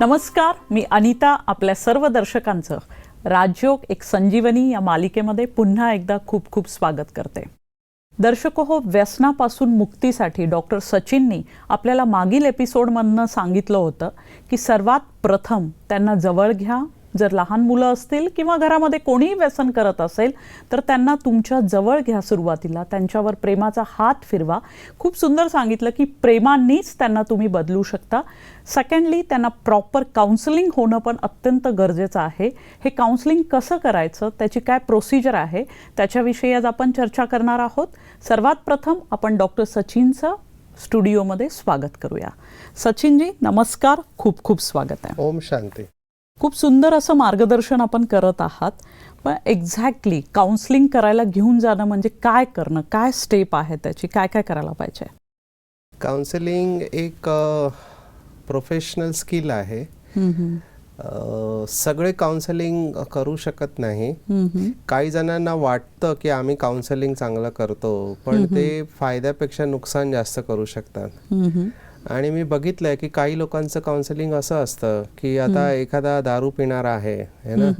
नमस्कार मी अनिता आपल्या सर्व दर्शकांचं. राजयोग एक संजीवनी या मालिकेमध्ये पुन्हा एकदा खूप खूप स्वागत करते. दर्शको हो व्यसनापासून मुक्तीसाठी डॉक्टर सचिननी आपल्याला मागील एपिसोडमधनं सांगितलं होतं की सर्वात प्रथम त्यांना जवळ घ्या जर लहान मुलं असतील किंवा घरामध्ये कोणीही व्यसन करत असेल तर त्यांना तुमच्या जवळ घ्या सुरुवातीला. त्यांच्यावर प्रेमाचा हात फिरवा. खूप सुंदर सांगितलं की प्रेमानेच त्यांना तुम्ही बदलू शकता. सेकंडली त्यांना प्रॉपर काउन्सिलिंग होणं पण अत्यंत गरजेचं आहे. हे काउन्सिलिंग कसं करायचं त्याची काय प्रोसिजर आहे त्याच्याविषयी आज आपण चर्चा करणार आहोत. सर्वात प्रथम आपण डॉक्टर सचिनचं स्टुडिओमध्ये स्वागत करूया. सचिनजी नमस्कार. खूप खूप स्वागत आहे. ओम शांती. खूप सुंदर असं मार्गदर्शन आपण करत आहात. पण एक्झॅक्टली काउन्सिलिंग करायला घेऊन जाणं म्हणजे काय करणं? काय स्टेप आहे त्याची? काय काय करायला पाहिजे? काउन्सिलिंग एक प्रोफेशनल स्किल आहे. सगळे काउन्सिलिंग करू शकत नाही. काही जणांना वाटतं की आम्ही काउन्सिलिंग चांगलं करतो पण ते फायद्यापेक्षा नुकसान जास्त करू शकतात. आणि मी बघितलंय की काही लोकांचं काउन्सिलिंग असं असतं की आता एखादा दारू पिणारा आहे है ना.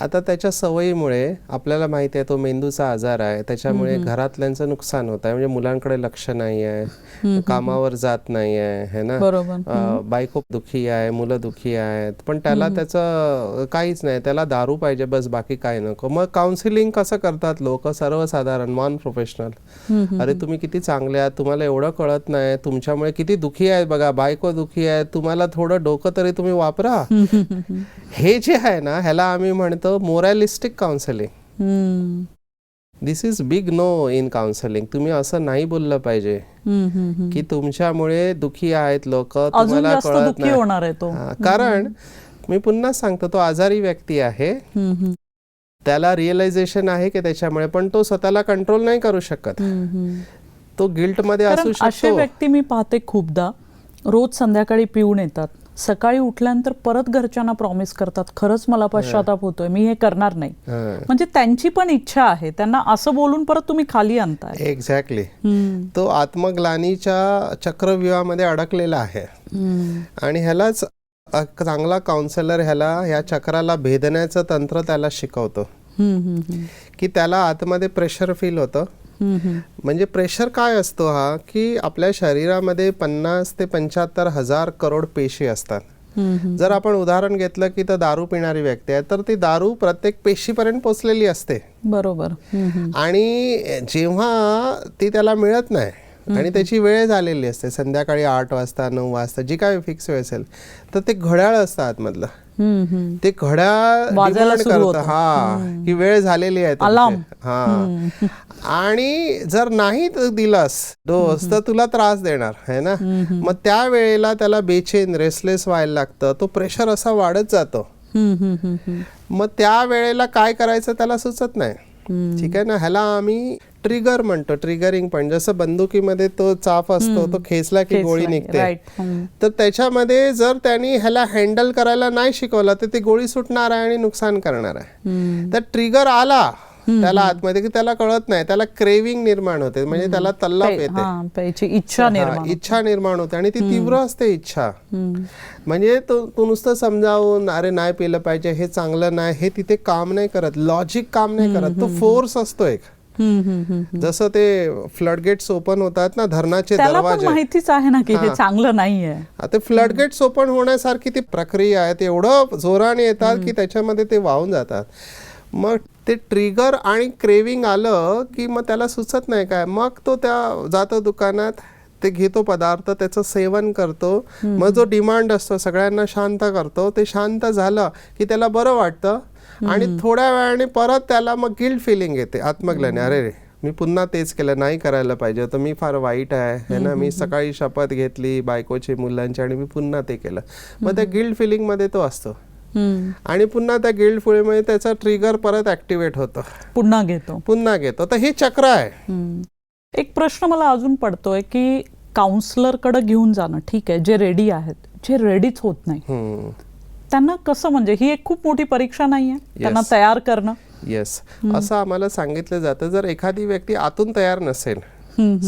आता त्याच्या सवयीमुळे आपल्याला माहिती आहे तो मेंदूचा आजार आहे त्याच्यामुळे घरातल्यांचं नुकसान होत आहे. म्हणजे मुलांकडे लक्ष नाही आहे कामावर जात नाही आहे है ना? बायको दुखी आहे मुलं दुखी आहेत पण त्याला त्याचं काहीच नाही त्याला दारू पाहिजे बस बाकी काय नको. मग काउन्सिलिंग कसं करतात लोक? सर्वसाधारण नॉन प्रोफेशनल अरे तुम्ही किती चांगले आहात तुम्हाला एवढं कळत नाही तुमच्यामुळे किती दुखी आहे बघा बायको दुखी आहे तुम्हाला थोडं डोकं तरी तुम्ही वापरा. हे जे आहे ना ह्याला आम्ही म्हणतो moralistic counselling this is big no in counselling तुम्ही असं नाही बोललं पाहिजे. की तुमच्यामुळे दुखी आहेत लोक तुम्हाला कळत दुःखी नाही. कारण मी पुन्हा सांगतो तो आजारी व्यक्ती आहे. त्याला रिअलायझेशन आहे की त्याच्यामुळे पण तो स्वतःला कंट्रोल नाही करू शकत. तो गिल्टमध्ये असू कारण असे शकतो व्यक्ती मी पाहते खूपदा रोज संध्याकाळी पिऊन येतात. सकाळी उठल्यानंतर परत घरच्यांना प्रॉमिस करतात खरंच मला पश्चाताप होतोय मी हे करणार नाही. म्हणजे त्यांची पण इच्छा आहे त्यांना असं बोलून परत तुम्ही खाली आणताय. एक्झॅक्टली तो आत्मग्लानीच्या चक्रव्यूहामध्ये अडकलेला आहे. आणि ह्यालाच चांगला काउन्सिलर ह्याला ह्या चक्राला भेदण्याचं तंत्र त्याला शिकवतो. की त्याला आतमध्ये प्रेशर फील होतं. म्हणजे प्रेशर काय असतो हा की आपल्या शरीरामध्ये पन्नास ते पंच्याहत्तर हजार करोड पेशी असतात. जर आपण उदाहरण घेतलं की तर दारू पिणारी व्यक्ती आहे तर ती दारू प्रत्येक पेशीपर्यंत पोचलेली असते. बरोबर. आणि जेव्हा ती त्याला मिळत नाही आणि त्याची वेळ झालेली असते संध्याकाळी आठ वाजता नऊ वाजता जी काय फिक्स वेळ असेल तर ते घड्याळ असतं आतमधलं. ते होतं. हा की वेळ झालेली आहे. हा. आणि जर नाही तू दिलास दोस्त तर तुला त्रास देणार है ना? मग त्या वेळेला त्याला बेचैन रेसलेस व्हायला लागतं. तो प्रेशर असा वाढत जातो. मग त्या वेळेला काय करायचं त्याला सुचत नाही. ठीक आहे ना? ह्याला आम्ही ट्रिगर म्हणतो ट्रिगरिंग पण जसं बंदुकीमध्ये तो चाफ असतो तो खेचला की गोळी निघते. तर त्याच्यामध्ये जर त्यांनी ह्याला हँडल करायला नाही शिकवलं तर ती गोळी सुटणार आहे आणि नुकसान करणार आहे. तर ट्रिगर आला त्याला आतमध्ये की त्याला कळत नाही त्याला क्रेविंग निर्माण होते. म्हणजे त्याला तल्लाप येते. हा इच्छा निर्माण इच्छा निर्माण होते आणि ती तीव्र असते इच्छा. म्हणजे तू तू नुसतं समजावून अरे नाही पिलं पाहिजे हे चांगलं नाही हे तिथे काम नाही करत लॉजिक काम नाही करत. तो फोर्स असतो एक. जसं ते फ्लडगेट्स ओपन होतात ना धरणाचे दरवाजे. माहितीच आहे ना की हे चांगलं नाहीये. आता फ्लडगेट्स ओपन होण्यासारखी ती प्रक्रिया आहे ते एवढं जोराने येतात की त्याच्यामध्ये ते वाहून जातात. मग ते ट्रिगर आणि क्रेविंग आलं की मग त्याला सुचत नाही काय? मग तो त्या जातो दुकानात ते घेतो पदार्थ त्याचं सेवन करतो. मग जो डिमांड असतो सगळ्यांना शांत करतो. ते शांत झालं की त्याला बरं वाटतं. आणि थोड्या वेळाने परत त्याला मग गिल्ट फिलिंग येते आत्मग्लानी. अरे रे मी पुन्हा तेच केलं नाही करायला पाहिजे होतं. मी फार वाईट आहे है ना? मी सकाळी शपथ घेतली बायकोची मुलांची आणि मी पुन्हा ते केलं. मग त्या गिल्ड फिलिंगमध्ये तो असतो. आणि पुन्हा त्या गिल्ड फुळीमध्ये त्याचा ट्रिगर परत ऍक्टिव्हेट होतो. पुन्हा घेतो. पुन्हा घेतो. तर हे चक्र आहे. एक प्रश्न मला अजून पडतोय की काउन्सलरकडे घेऊन जाणं ठीक आहे जे रेडी आहेत जे रेडीच होत नाही. त्यांना कसं म्हणजे ही एक खूप मोठी परीक्षा नाहीये त्यांना तयार करणं. येस असं आम्हाला सांगितलं जातं जर एखादी व्यक्ती आतून तयार नसेल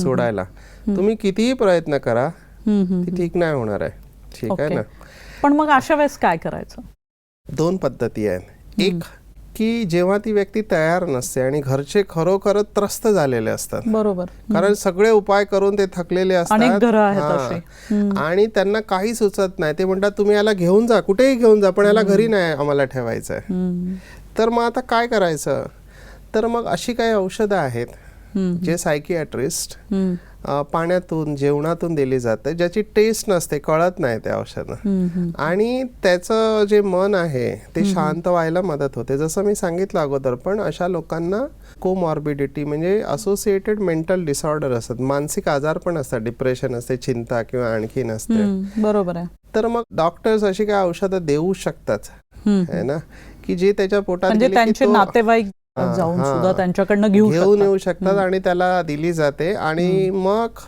सोडायला तुम्ही कितीही प्रयत्न करा. ती ठीक नाही होणार आहे. ठीक आहे. ना? पण मग अशा वेळेस काय करायचं? दोन पद्धती आहेत. एक की जेव्हा ती व्यक्ती तयार नसते आणि घरचे खरोखरच त्रस्त झालेले असतात. बरोबर. कारण सगळे उपाय करून ते थकलेले अनेक असतात. आणि त्यांना काही सुचत नाही. ते म्हणतात तुम्ही याला घेऊन जा कुठेही घेऊन जा पण याला घरी नाही आम्हाला ठेवायचं आहे. तर मग आता काय करायचं? तर मग अशी काही औषधं आहेत. जे सायकियाट्रिस्ट. पाण्यातून जेवणातून दिली जाते ज्याची टेस्ट नसते कळत नाही ते औषधं. आणि त्याचं जे मन आहे ते शांत व्हायला मदत होते. जसं मी सांगितलं अगोदर पण अशा लोकांना कोमॉर्बिडिटी म्हणजे असोसिएटेड मेंटल डिसऑर्डर असतात. मानसिक आजार पण असतात. डिप्रेशन असते चिंता किंवा आणखीन असते. बरोबर आहे. तर मग डॉक्टर्स अशी काय औषधं देऊ शकतात. है ना? की जे त्याच्या पोटात म्हणजे त्यांचे नातेवाईक जाऊन. सुद्धा त्यांच्याकडनं घेऊ घेऊन शकतात. येऊ शकतात आणि त्याला दिली जाते आणि मग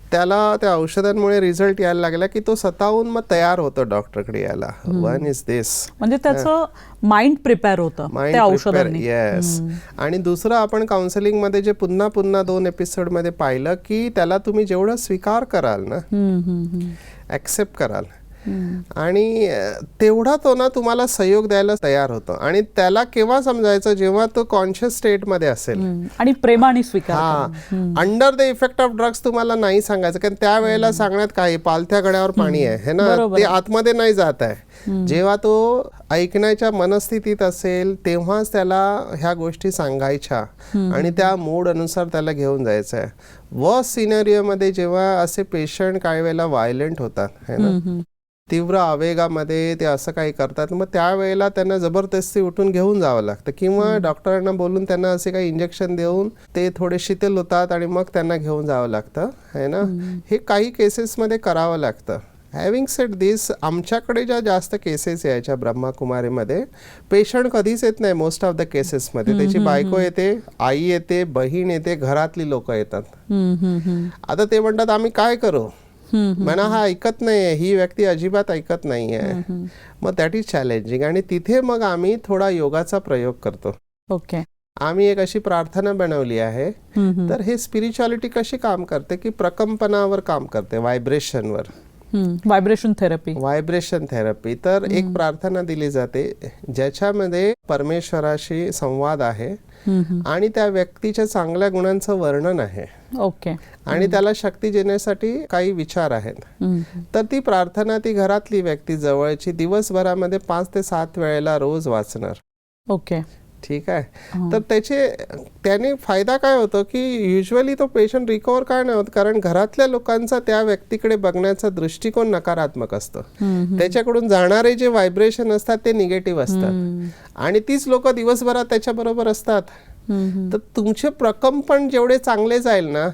त्याला त्या औषधांमुळे रिझल्ट यायला लागला की तो स्वतःहून मग तयार होतो डॉक्टरकडे यायला. वन इज दिस म्हणजे त्याचं माइंड प्रिपेअर होतं माइंड औषधांनी. येस आणि दुसरं आपण काउन्सिलिंगमध्ये जे पुन्हा पुन्हा दोन एपिसोडमध्ये पाहिलं की त्याला तुम्ही जेवढं स्वीकार कराल ना. ऍक्सेप्ट कराल. आणि तेवढा तो ना तुम्हाला सहयोग द्यायला तयार होतो. आणि त्याला केव्हा समजायचं? जेव्हा तो कॉन्शियस स्टेटमध्ये असेल. हम्म. आणि प्रेमाने स्वीकार हा. Under the effect of drugs तुम्हाला नाही सांगायचं. कारण त्यावेळेला सांगण्यात काय पालथ्या गड्यावर पाणी आहे हे ना? ते आतमध्ये नाही जात आहे. जेव्हा तो ऐकण्याच्या मनस्थितीत असेल तेव्हाच त्याला ह्या गोष्टी सांगायच्या. आणि त्या मूड अनुसार त्याला घेऊन जायचं आहे. व सिनेरिओमध्ये जेव्हा असे पेशंट काही वेळेला व्हायलेंट होतात है ना. तीव्र आवेगामध्ये ते असं काही करतात. मग त्यावेळेला त्यांना जबरदस्ती उठून घेऊन जावं लागतं. किंवा डॉक्टरांना बोलून त्यांना असे काही इंजेक्शन देऊन ते थोडे शिथिल होतात आणि मग त्यांना घेऊन जावं लागतं. है ना? हे काही केसेसमध्ये करावं लागतं. हॅव्हिंग सेट दिस आमच्याकडे ज्या जास्त केसेस यायच्या ब्रह्माकुमारीमध्ये पेशंट कधीच येत नाही मोस्ट ऑफ द केसेसमध्ये त्याची बायको येते आई येते बहीण येते घरातली लोक येतात. आता ते म्हणतात आम्ही काय करू. म्हणा हा ऐकत नाहीये ही व्यक्ती अजिबात ऐकत नाहीये मग दॅट इज चॅलेंजिंग आणि तिथे मग आम्ही थोडा योगाचा प्रयोग करतो. ओके. आम्ही एक अशी प्रार्थना बनवली आहे. तर हे स्पिरिच्युअलिटी कशी काम करते? की प्रकंपनावर काम करते व्हायब्रेशनवर. व्हायब्रेशन थेरपी व्हायब्रेशन थेरपी तर एक प्रार्थना दिली जाते ज्याच्यामध्ये परमेश्वराशी संवाद आहे. आणि त्या व्यक्तीच्या चांगल्या गुणांचं वर्णन आहे. ओके आणि त्याला शक्ती देण्यासाठी काही विचार आहेत. तर ती प्रार्थना ती घरातली व्यक्ती जवळची दिवसभरामध्ये पाच ते सात वेळेला रोज वाचणार. ओके ठीक आहे तर त्याचे त्याने फायदा काय होतो की युजली तो पेशंट रिकवर काय नाही होत कारण घरातल्या लोकांचा त्या व्यक्तीकडे बघण्याचा दृष्टिकोन नकारात्मक असतो. त्याच्याकडून जाणारे जे व्हायब्रेशन असतात ते निगेटिव्ह असतात. आणि तीच लोक दिवसभरात त्याच्याबरोबर असतात. तर तुमचे प्रकंपन जेवढे चांगले जाईल ना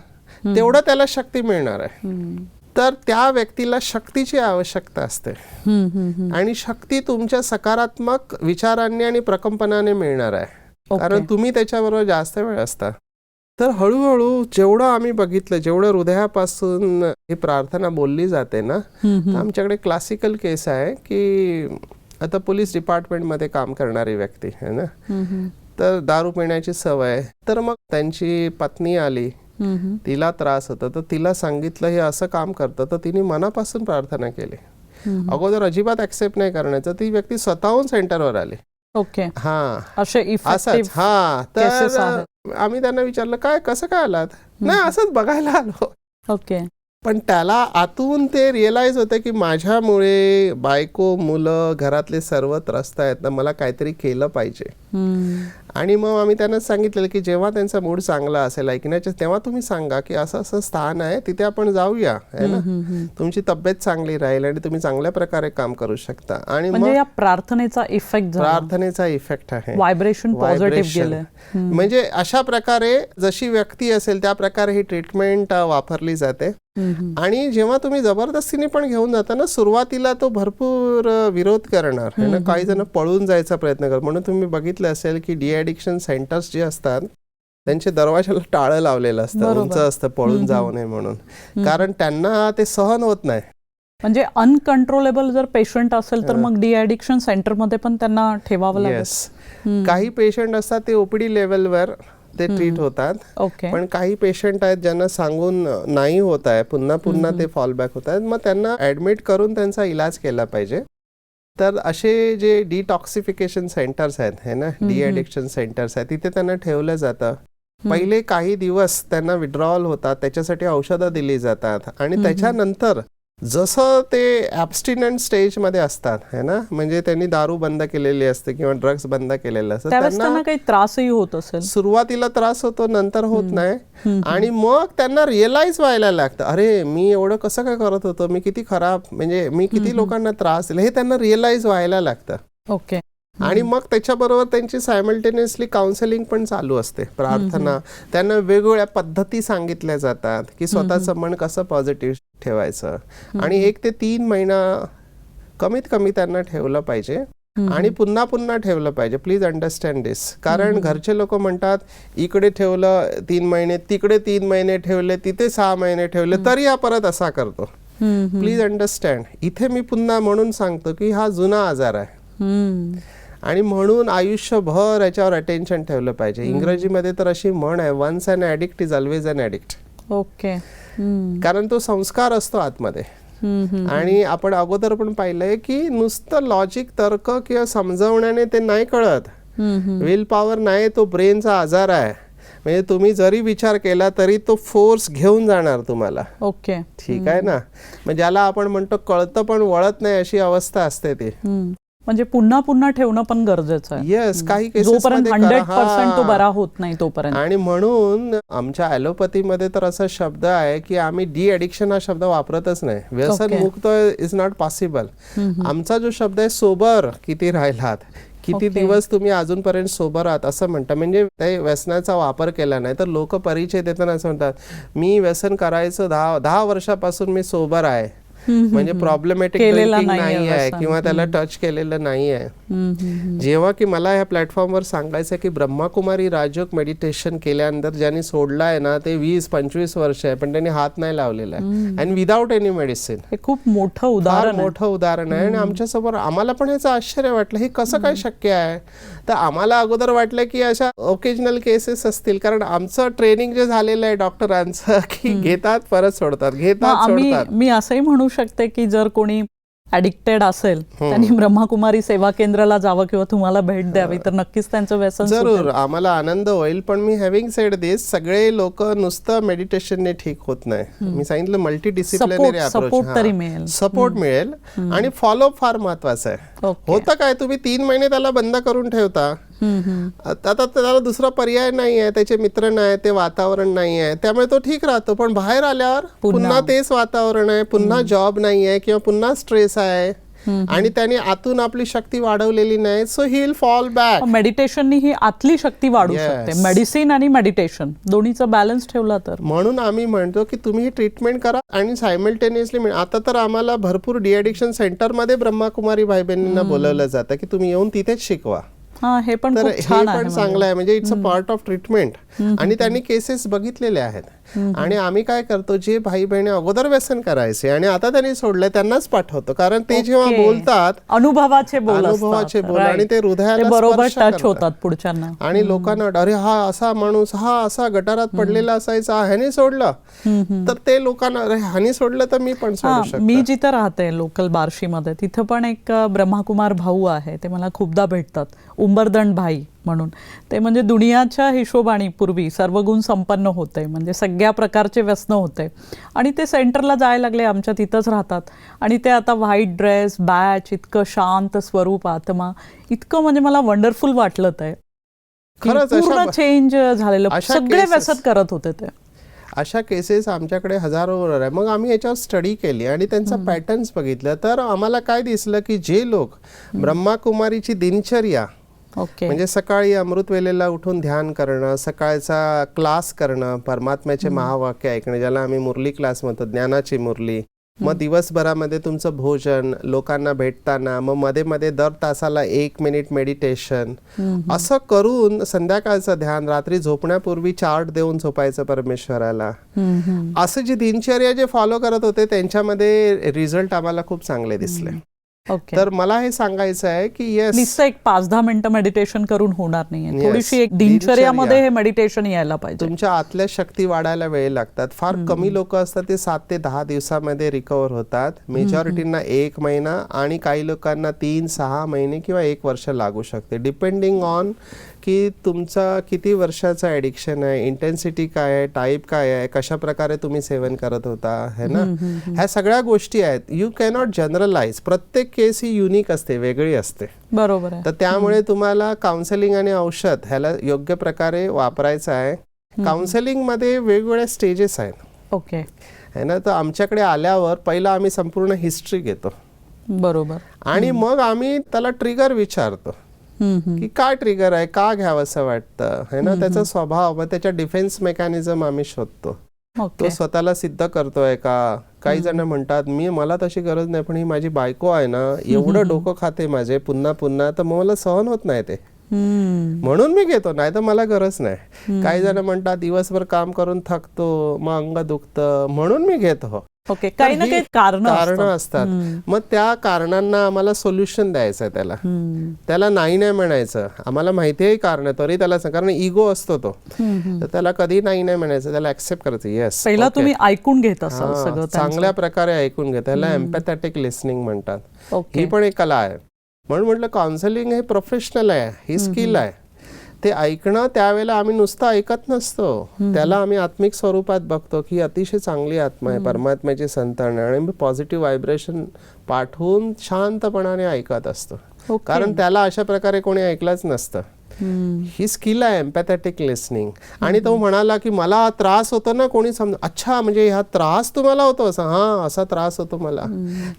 तेवढं त्याला शक्ती मिळणार आहे. तर त्या व्यक्तीला शक्तीची आवश्यकता असते. आणि शक्ती तुमच्या सकारात्मक विचारांनी आणि प्रकंपनाने मिळणार आहे. कारण तुम्ही त्याच्याबरोबर जास्त वेळ असता तर हळूहळू जेवढं आम्ही बघितलं जेवढं हृदयापासून ही प्रार्थना बोलली जाते ना. तर आमच्याकडे क्लासिकल केस आहे की आता पोलीस डिपार्टमेंटमध्ये काम करणारी व्यक्ती आहे ना. तर दारू पिण्याची सवय तर मग त्यांची पत्नी आली. तिला त्रास होता. तर तिला सांगितलं हे असं काम करतं. तर तिने मनापासून प्रार्थना केली. अगोदर अजिबात ऍक्सेप्ट नाही करण्याचं ती व्यक्ती स्वतःहून सेंटरवर आली. ओके. हा. असंच. हा. तर. आम्ही त्यांना विचारलं काय कसं काय आलात? नाही असंच बघायला आलो. ओके. पण त्याला आतून ते रिअलाइज होतं की माझ्यामुळे बायको मुलं घरातले सर्व त्रस्त आहेत. ना मला काहीतरी केलं पाहिजे. आणि मग आम्ही त्यांना सांगितलेलं की जेव्हा त्यांचा मूड चांगला असेल ऐकण्याच्या तेव्हा तुम्ही सांगा की असं असं स्थान आहे तिथे आपण जाऊया है ना. तुमची तब्येत चांगली राहील आणि तुम्ही चांगल्या प्रकारे काम करू शकता. आणि म्हणजे मग प्रार्थनेचा इफेक्ट प्रार्थनेचा इफेक्ट आहे. व्हायब्रेशन पॉझिटिव्ह म्हणजे अशा प्रकारे जशी व्यक्ती असेल त्या प्रकारे ही ट्रीटमेंट वापरली जाते. आणि जेव्हा तुम्ही जबरदस्तीने पण घेऊन जाता ना सुरुवातीला तो भरपूर विरोध करणार है ना? काही जण पळून जायचा प्रयत्न करतात. म्हणून तुम्ही बघितलं असेल की डी ॲडिक्शन सेंटर्स जे असतात त्यांचे दरवाजाला टाळं लावलेलं असतं. उंच असतं पळून जाऊ नये म्हणून. कारण त्यांना ते सहन होत नाही. म्हणजे अनकंट्रोलेबल जर पेशंट असेल तर मग डी ॲडिक्शन सेंटरमध्ये पण त्यांना ठेवावं लागेल. काही पेशंट असतात ते ओपीडी लेवलवर ते ट्रीट होतात. पण काही पेशंट आहेत ज्यांना सांगून नाही होत आहे पुन्हा पुन्हा ते फॉलबॅक होत आहेत. मग त्यांना ऍडमिट करून त्यांचा इलाज केला पाहिजे. तर असे जे डिटॉक्सिफिकेशन सेंटर्स आहेत है ना? डी ॲडिक्शन सेंटर्स आहेत तिथे त्यांना ठेवलं जातं. पहिले काही दिवस त्यांना विड्रॉल होतात त्याच्यासाठी औषधं दिली जातात आणि त्याच्यानंतर जसं ते ॲबस्टिनंट स्टेजमध्ये असतात है ना? म्हणजे त्यांनी दारू बंद केलेली असते किंवा ड्रग्स बंद केलेलं असतं त्यावेळेस त्यांना त्यांना काही त्रासही होत असेल. सुरुवातीला त्रास होतो नंतर होत नाही. आणि मग त्यांना रिअलाइज व्हायला लागतं. अरे मी एवढं कसं काय करत होतो? मी किती खराब म्हणजे मी किती लोकांना त्रास दिला हे त्यांना रिअलाइज व्हायला लागतं. ओके. आणि मग त्याच्याबरोबर त्यांची सायमल्टेनियसली काउन्सिलिंग पण चालू असते प्रार्थना. त्यांना वेगवेगळ्या पद्धती सांगितल्या जातात की स्वतःचं मन कसं पॉझिटिव्ह ठेवायचं. आणि एक ते तीन महिना कमीत कमी त्यांना ठेवलं पाहिजे आणि पुन्हा पुन्हा ठेवलं पाहिजे. प्लीज अंडरस्टँड दिस कारण घरचे लोक म्हणतात इकडे ठेवलं तीन महिने तिकडे तीन महिने ठेवले तिथे सहा महिने ठेवले तरी हा परत असा करतो. प्लीज अंडरस्टँड इथे मी पुन्हा म्हणून सांगतो की हा जुना आजार आहे. आणि म्हणून आयुष्यभर याच्यावर अटेन्शन ठेवलं पाहिजे. इंग्रजीमध्ये तर अशी म्हण आहे once an addict is always an addict okay. कारण तो संस्कार असतो आतमध्ये. आणि आपण अगोदर पण पाहिलंय की नुसतं लॉजिक तर्क किंवा समजवण्याने ते नाही कळत. विल पॉवर नाही तो ब्रेनचा आजार आहे. म्हणजे तुम्ही जरी विचार केला तरी तो फोर्स घेऊन जाणार तुम्हाला. ओके. ठीक आहे ना? मग ज्याला आपण म्हणतो कळतं पण वळत नाही अशी अवस्था असते ती. म्हणजे पुन्हा पुन्हा ठेवणं पण गरजेचं आहे. येस काही जोपर्यंत हंड्रेड पर्सेंट तो बरा होत नाही तोपर्यंत. आणि म्हणून आमच्या ॲलोपॅथीमध्ये तर असा शब्द आहे की आम्ही डी ॲडिक्शन हा शब्द वापरतच नाही. व्यसन. मुक्त इज नॉट पॉसिबल आमचा जो शब्द आहे सोबर किती राहिलात? किती Okay. दिवस तुम्ही अजूनपर्यंत सोबर आहात? असं म्हणता म्हणजे ते व्यसनाचा वापर केला नाही तर लोक परिचय देताना असं म्हणतात मी व्यसन करायचं दहा दहा वर्षापासून मी सोबर आहे. म्हणजे प्रॉब्लेमॅटिक नाही आहे. किंवा त्याला टच केलेलं नाही आहे. जेव्हा की मला ह्या प्लॅटफॉर्मवर सांगायचं आहे की ब्रह्माकुमारी राजयोग मेडिटेशन केल्यानंतर ज्यांनी सोडलं आहे ना ते वीस पंचवीस वर्ष आहे पण त्यांनी हात नाही लावलेला आहे. अँड विदाऊट एनी मेडिसिन हे खूप मोठं उदाहरण मोठं उदाहरण आहे. आणि आमच्यासमोर आम्हाला पण ह्याचं आश्चर्य वाटलं हे कसं काय शक्य आहे? तर आम्हाला अगोदर वाटलं की अशा ओकेजनल केसेस असतील. कारण आमचं ट्रेनिंग जे झालेलं आहे डॉक्टरांचं की घेतात परत सोडतात घेतात सोडतात. मी असंही म्हणू शकते की जर कोणी ऍडिक्टेड असेल त्यांनी ब्रह्माकुमारी सेवा केंद्राला जावं किंवा तुम्हाला भेट द्यावी तर नक्कीच त्यांचं व्यसन जरूर. आम्हाला आनंद होईल पण मी हॅव्हिंग सेड दिस सगळे लोक नुसतं मेडिटेशनने ठीक होत नाही. मी सांगितलं मल्टी डिसिप्लिनरी तरी मिळेल. सपोर्ट मिळेल. आणि फॉलोअप फार महत्वाचं आहे. होतं काय तुम्ही तीन महिने त्याला बंद करून ठेवता? आता त्याला दुसरा पर्याय नाही आहे त्याचे मित्र नाही ते वातावरण नाही आहे. त्यामुळे तो ठीक राहतो पण बाहेर आल्यावर पुन्हा तेच वातावरण आहे पुन्हा जॉब नाही आहे किंवा पुन्हा स्ट्रेस आहे. आणि त्याने आतून आपली शक्ती वाढवलेली नाही सो ही फॉल बॅक मेडिटेशननी ही आतली शक्ती वाढू. शकते. मेडिसिन आणि मेडिटेशन दोन्हीचा बॅलन्स ठेवला तर. म्हणून आम्ही म्हणतो की तुम्ही ही ट्रीटमेंट करा आणि सायमल्टेनियसली आता तर आम्हाला भरपूर डिॲडिक्शन सेंटरमध्ये ब्रह्माकुमारी भाई बहिणींना बोलवलं जातं की तुम्ही येऊन तिथेच शिकवा. हा हे पण तर हे आहे चांगलं आहे. म्हणजे it's a part of treatment आणि त्यांनी केसेस बघितलेले आहेत. आणि आम्ही काय करतो जे भाई बहिणी अगोदर व्यसन करायचे आणि आता त्यांनी सोडलंय त्यांनाच पाठवतो. कारण ते जेव्हा. बोलतात अनुभवाचे बोल. अनुभवाचे बोल. आणि ते हृदयाला बरोबर टच. होतात पुढच्यांना. आणि लोकांना अरे हा असा माणूस हा असा गटारात पडलेला असायचा ह्याने सोडलं. तर ते लोकांना अरे ह्याने सोडलं तर मी पण मी जिथं राहते लोकल बार्शीमध्ये तिथं पण एक ब्रह्माकुमार भाऊ आहे ते मला खूपदा भेटतात. उंबरदंड भाई. म्हणून. ते म्हणजे दुनियाच्या हिशोबाने पूर्वी सर्वगुण संपन्न होते म्हणजे सगळ्या प्रकारचे व्यसन होते. आणि ते सेंटरला जायला लागले आमच्या तिथंच राहतात. आणि ते आता व्हाईट ड्रेस बॅच इतकं शांत स्वरूप आत्मा इतकं म्हणजे मला वंडरफुल वाटलं ते. पूर्ण चेंज झालेलं. सगळे व्यसन करत होते ते. अशा केसेस आमच्याकडे हजारोवर आहे. मग आम्ही याच्यावर स्टडी केली आणि त्यांचा पॅटर्न्स बघितलं. तर आम्हाला काय दिसलं की जे लोक ब्रह्माकुमारीची दिनचर्या म्हणजे सकाळी अमृत वेळेला उठून ध्यान करणं सकाळचा क्लास करणं परमात्म्याचे महावाक्य ऐकणं ज्याला आम्ही मुरली क्लास म्हणतो ज्ञानाची मुरली. मग दिवसभरामध्ये तुमचं भोजन लोकांना भेटताना मग मध्ये मध्ये दर तासाला एक मिनिट मेडिटेशन असं करून संध्याकाळचं ध्यान रात्री झोपण्यापूर्वी चार्ट देऊन झोपायचं परमेश्वराला. असं जी दिनचर्या जे फॉलो करत होते त्यांच्यामध्ये रिझल्ट आम्हाला खूप चांगले दिसले. ओके तर मला हे सांगायचं आहे की येस एक पाच दहा मिनिटं मेडिटेशन करून होणार Yes. थोडीशी एक दिनचर्या. दिनचर्यामध्ये हे मेडिटेशन यायला पाहिजे. तुमच्या आतल्या शक्ती वाढायला वेळ लागतात. फार कमी लोक असतात ते सात ते दहा दिवसामध्ये रिकवर होतात. मेजॉरिटीना एक महिना आणि काही लोकांना तीन सहा महिने किंवा एक वर्ष लागू शकते. डिपेंडिंग ऑन की तुमचा किती वर्षाचा ॲडिक्शन आहे इंटेन्सिटी काय आहे टाईप काय आहे कशा प्रकारे तुम्ही सेवन करत होता है ना? ह्या सगळ्या गोष्टी आहेत. यू कॅनॉट जनरलाइज प्रत्येक केस ही युनिक असते वेगळी असते. बरोबर तर त्यामुळे तुम्हाला काउन्सिलिंग आणि औषध ह्याला योग्य प्रकारे वापरायचं आहे. काउन्सिलिंगमध्ये वेगवेगळ्या स्टेजेस आहेत. ओके है ना? तर आमच्याकडे आल्यावर पहिला आम्ही संपूर्ण हिस्ट्री घेतो. बरोबर. आणि मग आम्ही त्याला ट्रिगर विचारतो. की काय ट्रिगर आहे? का घ्यावं असं वाटतं? है ना? त्याचा स्वभाव मग त्याच्या डिफेन्स मेकॅनिझम आम्ही शोधतो. तो स्वतःला सिद्ध करतोय का? काही जण म्हणतात मी मला तशी गरज नाही पण ही माझी बायको आहे ना एवढं डोकं खाते माझे पुन्हा पुन्हा तर मग मला सहन होत नाही ते. म्हणून मी घेतो नाही तर मला गरज नाही. काही जण म्हणतात दिवसभर काम करून थकतो मग अंग दुखतं म्हणून मी घेतो. ओके काही ना काही कारण कारण असतात. मग त्या कारणांना आम्हाला सोल्युशन द्यायचं आहे त्याला. त्याला नाही नाही म्हणायचं. आम्हाला माहिती आहे कारण तरी त्याला कारण इगो असतो तो. तर त्याला कधी नाही नाही म्हणायचं त्याला ऍक्सेप्ट करायचं. येस पहिला तुम्ही ऐकून घेत असाल सगळं. चांगल्या प्रकारे ऐकून घे त्याला एम्पॅथॅटिक लिस्निंग म्हणतात. ही पण एक कला आहे. म्हणून म्हटलं काउन्सिलिंग हे प्रोफेशनल आहे. ही स्किल आहे. ते ऐकणं त्यावेळेला आम्ही नुसतं ऐकत नसतो त्याला आम्ही आत्मिक स्वरूपात बघतो की अतिशय चांगली आत्मा आहे परमात्म्याची संतान आहे आणि पॉझिटिव्ह व्हायब्रेशन पाठवून शांतपणाने ऐकत असतो. कारण त्याला अशा प्रकारे कोणी ऐकलंच नसतं. ही स्किल आहे एम्पॅथॅटिक लिस्निंग आणि तो म्हणाला की मला त्रास होतो ना कोणी समज अच्छा म्हणजे हा त्रास तुम्हाला होतो असा? हा असा त्रास होतो मला.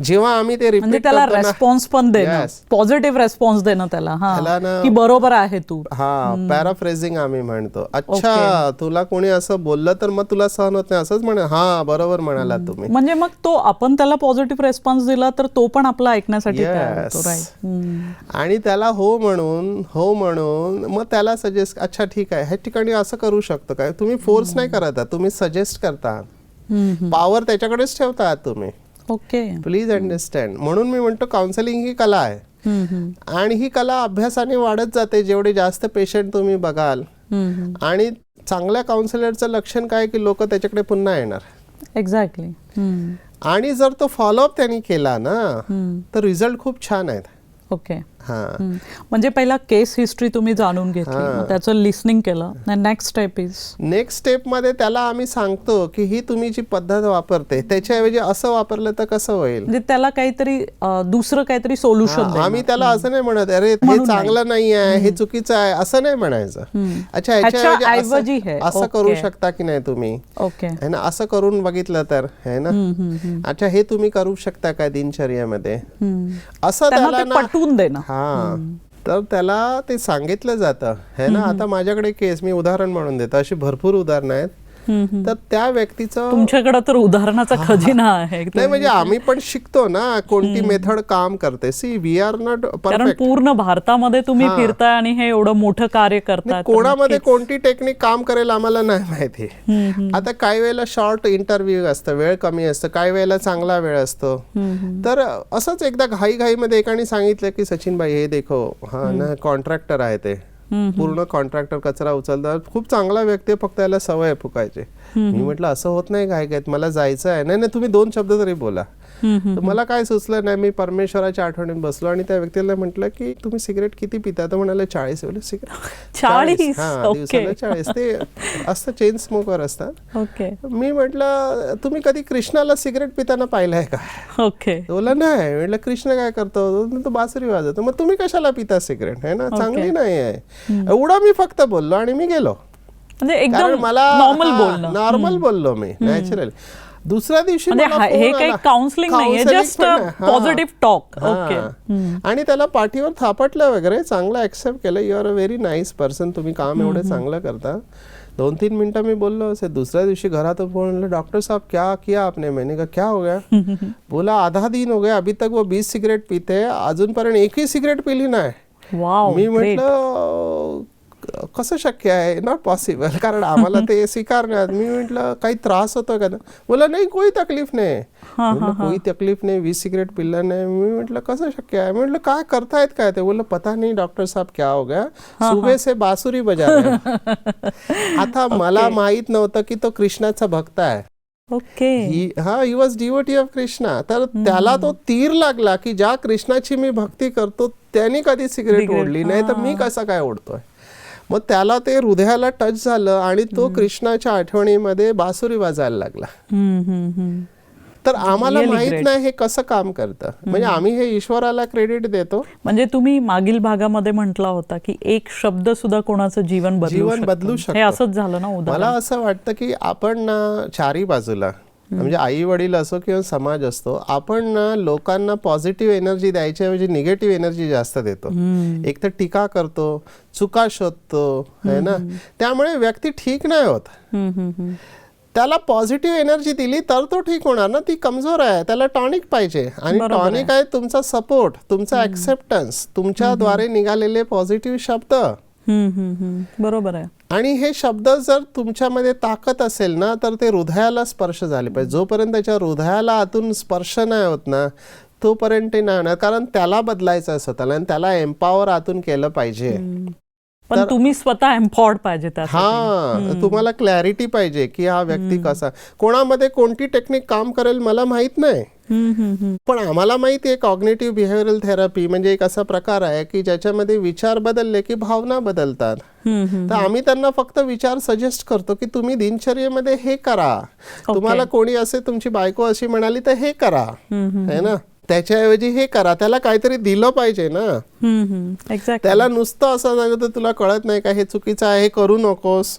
जेव्हा आम्ही ते म्हणजे रिपीट त्याला करतो ना रेस्पॉन्स पण देणं. पॉझिटिव्ह रेस्पॉन्स देणं त्याला. त्याला हा की बरोबर आहे तू. हा पॅराफ्रेझिंग आम्ही म्हणतो. अच्छा तुला कोणी असं बोललं तर मग तुला सहन होत नाही. असंच म्हणा हा बरोबर म्हणाला तुम्ही. म्हणजे मग तो आपण त्याला पॉझिटिव्ह रेस्पॉन्स दिला तर तो पण आपला ऐकण्यासाठी आणि त्याला हो म्हणून हो म्हणून मग त्याला सजेस्ट अच्छा ठीक आहे. ह्या ठिकाणी असं करू शकतो काय तुम्ही फोर्स नाही करत तुम्ही सजेस्ट करता. पॉवर त्याच्याकडेच ठेवता तुम्ही. ओके. प्लीज अंडरस्टँड म्हणून मी म्हणतो काउन्सिलिंग ही कला आहे. आणि ही कला अभ्यासाने वाढत जाते. जेवढे जास्त पेशंट तुम्ही बघाल. आणि चांगल्या काउन्सिलरचं लक्षण काय की लोक त्याच्याकडे पुन्हा येणार? एक्झॅक्टली आणि जर तो फॉलोअप त्यांनी केला ना तर रिझल्ट खूप छान आहेत. ओके. म्हणजे पहिला केस हिस्ट्री तुम्ही जाणून घेतली. त्याचं लिसनिंग केलं. नेक्स्ट स्टेप इज नेक्स्ट स्टेपमध्ये त्याला आम्ही सांगतो की ही तुम्ही जी पद्धत वापरते त्याच्याऐवजी असं वापरलं तर कसं होईल? म्हणजे त्याला काहीतरी दुसरं काहीतरी सोल्युशन आम्ही त्याला असं नाही म्हणत अरे हे चांगलं नाही आहे हे चुकीचं आहे असं नाही म्हणायचं. अच्छा ह्याच्याऐवजी ह्याच्याऐवजी असं- करू. शकता की नाही तुम्ही? ओके. है ना? असं करून बघितलं तर है ना? अच्छा हे तुम्ही करू शकता काय दिनचर्यामध्ये? असं त्याला पटवून देणं. हा. तर त्याला ते सांगितलं जातं. है ना? आता माझ्याकडे केस मी उदाहरण म्हणून देतो. अशी भरपूर उदाहरणं आहेत. तर त्या व्यक्तीचं तुमच्याकडे तर उदाहरणाचा खजिना आहे. नाही म्हणजे आम्ही पण शिकतो ना कोणती मेथड काम करते. सी वी आर नॉट कारण पूर्ण भारतामध्ये तुम्ही फिरताय आणि हे एवढं मोठं कार्य करताय कोणामध्ये कोणती टेक्निक काम करेल आम्हाला नाही माहिती. आता काही वेळेला शॉर्ट इंटरव्ह्यू असतं वेळ कमी असतं काही वेळेला चांगला वेळ असतो. तर असंच एकदा घाई घाईमध्ये एकाने सांगितलं की सचिन भाई हे देखो हा ना कॉन्ट्रॅक्टर आहे ते. पूर्ण कॉन्ट्रॅक्टर कचरा उचलतात खूप चांगला व्यक्ती आहे, फक्त याला सवय फुकायची. मी म्हटलं असं होत नाही काय काय? मला जायचं आहे. नाही नाही तुम्ही दोन शब्द तरी बोला. तर मला काय सुचलं नाही मी परमेश्वराच्या आठवणीत बसलो आणि त्या व्यक्तीला म्हटलं की तुम्ही सिगरेट किती पिता? तर म्हणाले चाळीस सिगरेट. चाळीस? हा. दिवसाला चाळीस. ते असतं चेन स्मोकर असतात. ओके. मी म्हटलं तुम्ही कधी कृष्णाला सिगरेट पिताना पाहिलंय का? ओके. बोला नाही. म्हटलं कृष्ण काय करतो? तो बासरी वाजवतो. मग तुम्ही कशाला पिता सिगरेट? है ना? चांगली नाही आहे. एवढं मी फक्त बोललो आणि मी गेलो. म्हणजे एकदम मला नॉर्मल बोललो मी नॅचरल दुसऱ्या दिवशी म्हणजे हा- काही. काउन्सिलिंग नाहीये जस्ट. Positive talk. ओके आणि त्याला पाठीवर थापटलं वगैरे चांगलं ऍक्सेप्ट केलं. You are a very nice person तुम्ही काम एवढं चांगलं करता. दोन तीन मिनटं मी बोललो असे दुसऱ्या दिवशी घरात फोन डॉक्टर साहब क्या किया आपने? मैंने कहा क्या हो गया? बोला आधा दिन हो गया. अभी तक वो बीस सिगरेट पीते अजूनपर्यंत एकही सिगरेट पिली नाही मी म्हटलं कसं शक्य आहे? नॉट पॉसिबल कारण आम्हाला ते स्वीकारण्यात मी म्हटलं काही त्रास होतो का? बोला नाही कोई तकलीफ नाही. कोई तकलीफ नाही वीस सिगरेट पिल्ला नाही. मी म्हटलं कसं शक्य आहे? म्हटलं काय करतायत काय ते? बोललं पता नाही डॉक्टर साहब क्या हो गया? सुबह से बासुरी बजा रहे हैं." आता मला माहीत नव्हतं की तो कृष्णाचा भक्त आहे. ओके ही हा he was devotee of Krishna तर त्याला तो तीर लागला की ज्या कृष्णाची मी भक्ती करतो त्यांनी कधी सिगरेट ओढली नाही. तर मी कसं काय ओढतोय? मग त्याला ते हृदयाला टच झालं आणि तो कृष्णाच्या आठवणीमध्ये बासुरी वाजायला लागला. तर आम्हाला माहीत. नाही हे कसं काम करतं म्हणजे आम्ही हे ईश्वराला क्रेडिट देतो म्हणजे तुम्ही मागील भागामध्ये म्हटला होता की एक शब्द सुद्धा कोणाचं जीवन बदलू जीवन. बदलू शकतं. हे असंच झालं ना मला असं वाटतं की आपण ना चारी बाजूला म्हणजे आई वडील असो किंवा समाज असतो आपण ना लोकांना पॉझिटिव्ह एनर्जी द्यायच्याऐवजी निगेटिव्ह एनर्जी जास्त देतो. एक तर टीका करतो चुका शोधतो है ना? त्यामुळे व्यक्ती ठीक नाही होत. त्याला पॉझिटिव्ह एनर्जी दिली तर तो ठीक होणार ना? ती कमजोर आहे त्याला टॉनिक पाहिजे. आणि टॉनिक आहे. तुमचा सपोर्ट तुमचा ऍक्सेप्टन्स तुमच्याद्वारे निघालेले पॉझिटिव्ह शब्द. बरोबर आहे. आणि हे शब्द जर तुमच्यामध्ये ताकद असेल ना तर ते हृदयाला स्पर्श झाले पाहिजे. जोपर्यंत त्याच्या हृदयाला आतून स्पर्श नाही होत ना तोपर्यंत ते नाही कारण त्याला बदलायचं असं त्याला आणि त्याला एम्पॉवर आतून केलं पाहिजे. पण तुम्ही स्वतः एम्पॉर्ड पाहिजे हा तुम्हाला क्लॅरिटी पाहिजे की हा व्यक्ती कसा कोणामध्ये कोणती टेक्निक काम करेल मला माहीत नाही. पण आम्हाला माहिती आहे कॉग्नेटिव्ह बिहेव्हिअरल थेरपी म्हणजे एक असा प्रकार आहे की ज्याच्यामध्ये विचार बदलले की भावना बदलतात. तर आम्ही त्यांना फक्त विचार सजेस्ट करतो की तुम्ही दिनचर्येमध्ये हे करा. तुम्हाला कोणी असे तुमची बायको अशी म्हणाली तर हे करा. है ना? त्याच्याऐवजी हे करा. त्याला काहीतरी दिलं पाहिजे ना. त्याला नुसतं असं सांगितलं तुला कळत नाही का? हे चुकीचं आहे हे करू नकोस.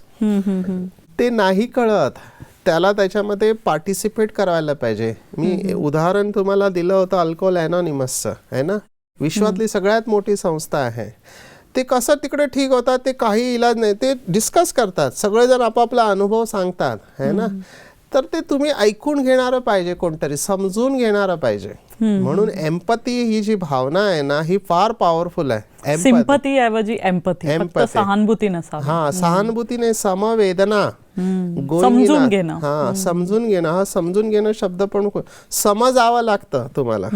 ते नाही कळत. त्याला त्याच्यामध्ये पार्टिसिपेट करायला पाहिजे. मी उदाहरण तुम्हाला दिलं होतं अल्कोहोल अनॉनिमसचं आहे ना? विश्वातली सगळ्यात मोठी संस्था आहे. ते कसं तिकडे ठीक होतात ते काही इलाज नाही ते डिस्कस करतात. सगळेजण आपापला अनुभव सांगतात है ना? तर ते तुम्ही ऐकून घेणारं पाहिजे कोणतरी समजून घेणारं पाहिजे. म्हणून एम्पती ही जी भावना आहे ना ही फार पॉवरफुल आहे. सिंपती ऐवजी. सहानुभूती नसावी. हा सहानुभूतीने समवेदना. समजून ना- घेणं. हा समजून घेणं. हा समजून घेणं शब्द पण समजावं लागतं तुम्हाला.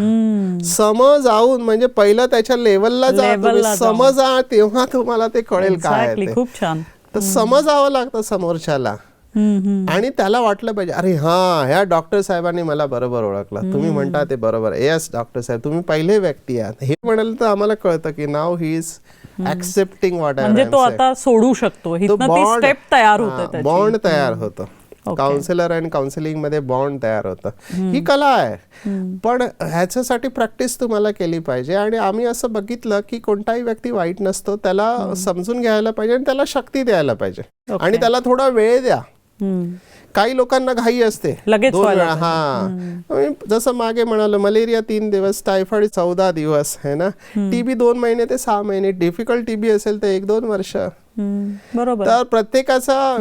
समजावून म्हणजे पहिलं त्याच्या लेवलला जा. समजा तेव्हा तुम्हाला ते कळेल काय. खूप छान. तर समजावं लागतं समोरच्याला. आणि त्याला वाटलं पाहिजे अरे हा ह्या डॉक्टर साहेबांनी मला बरोबर ओळखला. तुम्ही म्हणता ते बरोबर. येस डॉक्टर साहेब तुम्ही पहिले व्यक्ती आहात. हे म्हणाल तर आम्हाला कळतं की नाव ही इज ऍक्सेप्टिंग वॉट म्हणजे तो आता सोडू शकतो. बॉन्ड तयार होतं काउन्सिलर आणि काउन्सिलिंगमध्ये बॉन्ड तयार होतं. ही कला आहे. पण ह्याच्यासाठी प्रॅक्टिस तुम्हाला केली पाहिजे आणि आम्ही असं बघितलं की कोणताही व्यक्ती वाईट नसतो त्याला समजून घ्यायला पाहिजे आणि त्याला शक्ती द्यायला पाहिजे. आणि त्याला थोडा वेळ द्या. काही लोकांना घाई असते. दोन वेळा हा. जसं मागे म्हणालो मलेरिया तीन दिवस टायफॉइड चौदा दिवस है ना? टीबी दोन महिने ते सहा महिने. डिफिकल्ट टीबी असेल तर एक दोन वर्ष. बरोबर. तर प्रत्येकाचा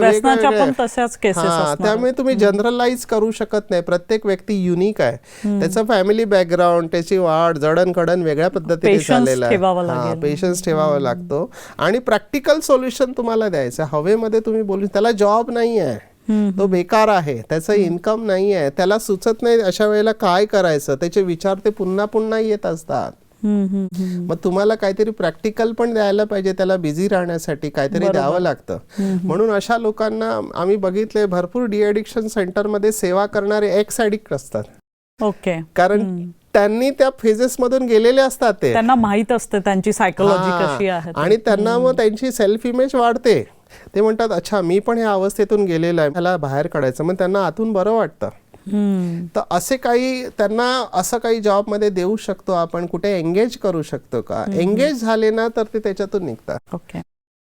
त्यामुळे तुम्ही जनरलाइज करू शकत नाही. प्रत्येक व्यक्ती युनिक आहे. त्याचं फॅमिली बॅकग्राऊंड त्याची वाढ जडणकडण वेगळ्या पद्धतीने झालेला लागेल. पेशन्स ठेवावा लागतो. आणि प्रॅक्टिकल सोल्युशन तुम्हाला द्यायचं हवेमध्ये तुम्ही बोलू त्याला जॉब नाही आहे. तो बेकार आहे. त्याचं इन्कम नाही आहे. त्याला सुचत नाही अशा वेळेला काय करायचं? त्याचे विचार ते पुन्हा पुन्हा येत असतात. मग तुम्हाला काहीतरी प्रॅक्टिकल पण द्यायला पाहिजे त्याला बिझी राहण्यासाठी काहीतरी द्यावं लागतं. म्हणून अशा लोकांना आम्ही बघितले भरपूर डिएडिक्शन सेंटरमध्ये सेवा करणारे एक्स ॲडिक्ट असतात. ओके. कारण त्यांनी त्या फेजेस मधून गेलेले असतात ते. त्यांना माहीत असते त्यांची सायकोलॉजी. कशी आहे आणि त्यांना मग त्यांची सेल्फ इमेज वाढते. ते म्हणतात अच्छा मी पण ह्या अवस्थेतून गेलेलो आहे. मला बाहेर काढायचं. मग त्यांना आतून बरं वाटतं. हम्म. तर असे काही त्यांना असं काही जॉबमध्ये देऊ शकतो आपण कुठे एंगेज करू शकतो का? एंगेज झाले ना तर ते त्याच्यातून निघतात. ओके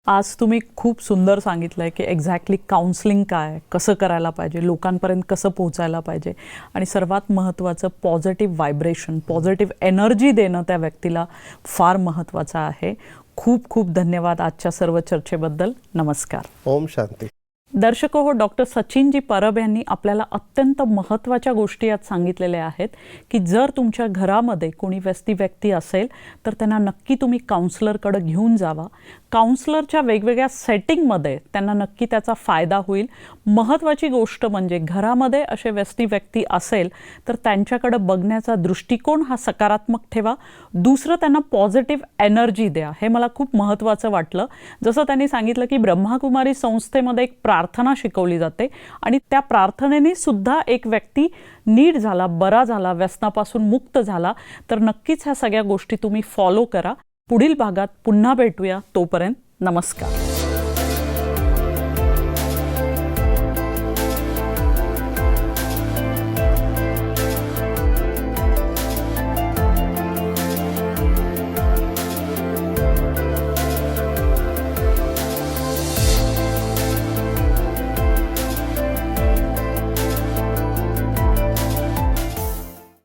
आज तुम्ही खूप सुंदर सांगितलंय की एक्झॅक्टली काउन्सलिंग काय कसं करायला पाहिजे लोकांपर्यंत कसं पोहोचायला पाहिजे आणि सर्वात महत्त्वाचं पॉझिटिव्ह व्हायब्रेशन पॉझिटिव्ह एनर्जी देणं त्या व्यक्तीला फार महत्त्वाचं आहे. खूप खूप धन्यवाद आजच्या सर्व चर्चेबद्दल. नमस्कार. ओम शांती. दर्शक हो डॉक्टर सचिनजी परब यांनी आपल्याला अत्यंत महत्त्वाच्या गोष्टी यात सांगितलेल्या आहेत की जर तुमच्या घरामध्ये कोणी व्यस्ती व्यक्ती असेल तर त्यांना नक्की तुम्ही काउन्सलरकडं घेऊन जावा. काउन्सलरच्या वेगवेगळ्या सेटिंगमध्ये त्यांना नक्की त्याचा फायदा होईल. महत्त्वाची गोष्ट म्हणजे घरामध्ये असे व्यसनी व्यक्ती असेल तर त्यांच्याकडे बघण्याचा दृष्टिकोन हा सकारात्मक ठेवा. दुसरं त्यांना पॉझिटिव्ह एनर्जी द्या. हे मला खूप महत्त्वाचं वाटलं. जसं त्यांनी सांगितलं की ब्रह्माकुमारी संस्थेमध्ये एक प्रार्थना शिकवली जाते आणि त्या प्रार्थनेने सुद्धा एक व्यक्ती नीट झाला बरा झाला व्यसनापासून मुक्त झाला. तर नक्कीच ह्या सगळ्या गोष्टी तुम्ही फॉलो करा. पुढील भागात पुन्हा भेटूया तोपर्यंत नमस्कार.